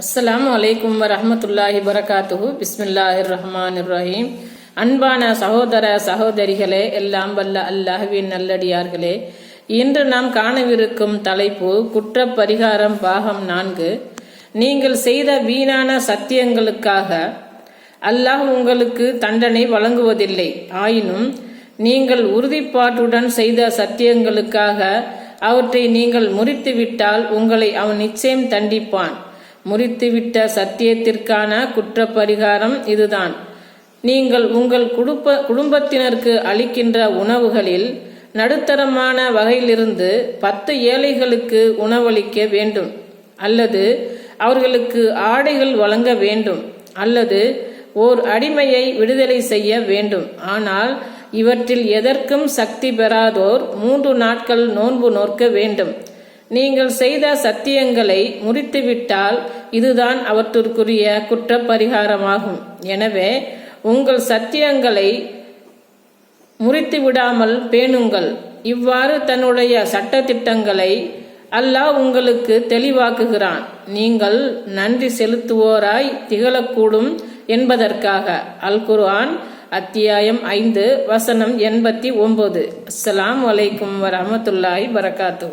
அஸ்ஸலாமு வலைக்கும் வரமத்துல்லாஹி வரகாத்துஹு. பிஸ்மில்லாஹிர் ரஹ்மான் ரஹீம் அன்பான சகோதர சகோதரிகளே எல்லாம் வல்ல அல்லாஹ்வின் நல்லடியார்களே. இன்று நாம் காணவிருக்கும் தலைப்பு குற்ற பரிகாரம் பாகம் நான்கு. நீங்கள் செய்த வீணான சத்தியங்களுக்காக அல்லாஹ் உங்களுக்கு தண்டனை வழங்குவதில்லை. ஆயினும் நீங்கள் உறுதிப்பாட்டுடன் செய்த சத்தியங்களுக்காக அவற்றை நீங்கள் முறித்துவிட்டால் உங்களை அவன் நிச்சயம் தண்டிப்பான். முறித்துவிட்ட சத்தியத்திற்கான குற்றப்பரிகாரம் இதுதான். நீங்கள் உங்கள் குடும்ப குடும்பத்தினருக்கு அளிக்கின்ற உணவுகளில் நடுத்தரமான வகையிலிருந்து பத்து ஏழைகளுக்கு உணவளிக்க வேண்டும். அல்லது அவர்களுக்கு ஆடைகள் வழங்க வேண்டும். அல்லது ஓர் அடிமையை விடுதலை செய்ய வேண்டும். ஆனால் இவற்றில் எதற்கும் சக்தி பெறாதோர் மூன்று நாட்கள் நோன்பு நோக்க வேண்டும். நீங்கள் செய்த சத்தியங்களை முறித்துவிட்டால் இதுதான் அவற்றிற்குரிய குற்றப்பரிகாரமாகும். எனவே உங்கள் சத்தியங்களை முறித்து விடாமல் பேணுங்கள். இவ்வாறு தன்னுடைய சட்டத்திட்டங்களை அல்லாஹ் உங்களுக்கு தெளிவாக்குகிறான். நீங்கள் நன்றி செலுத்துவோராய் திகழக்கூடும் என்பதற்காக. அல் குர்ஆன் அத்தியாயம் ஐந்து வசனம் எண்பத்தி ஒன்பது. அஸ்லாம் வலைக்கும் வரமத்துல்லாய் வரகாத்து